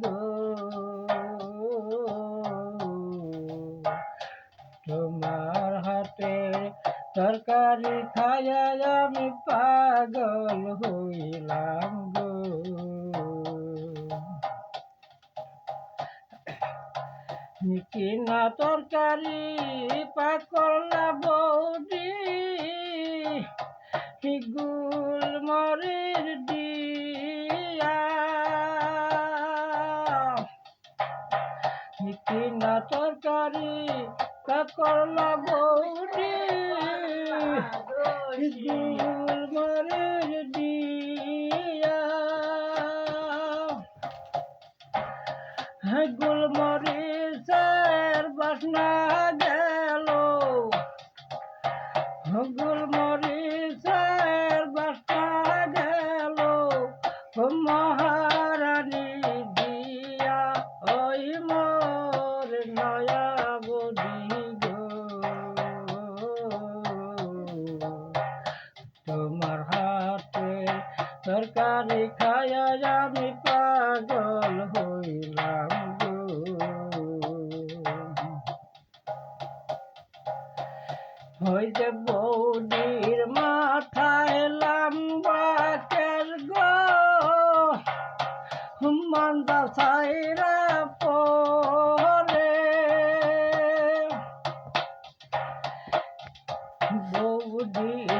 গো তোমার হাতে তরকারি খায়া আমি পাগল হইলাম গো। কিনা তরকারি পাক করলা বৌদি গুল মরির দি কিনা তরকারি করলা বৌদি। গুল মরির দিয়া। বাসনা তরকারি খায়া আমি পাগল হইলাম হইতে বৌদির মাথায় লম্বা কের গো। মন্দা সাইরা পরে বৌদির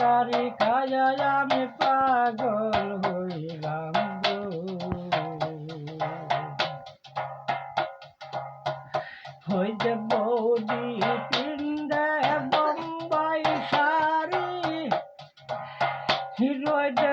তরকারি খায়া আমি পাগল হইলাম হইতে বৌদি পিন্দে বম্বাই শাড়ি হিরোইতে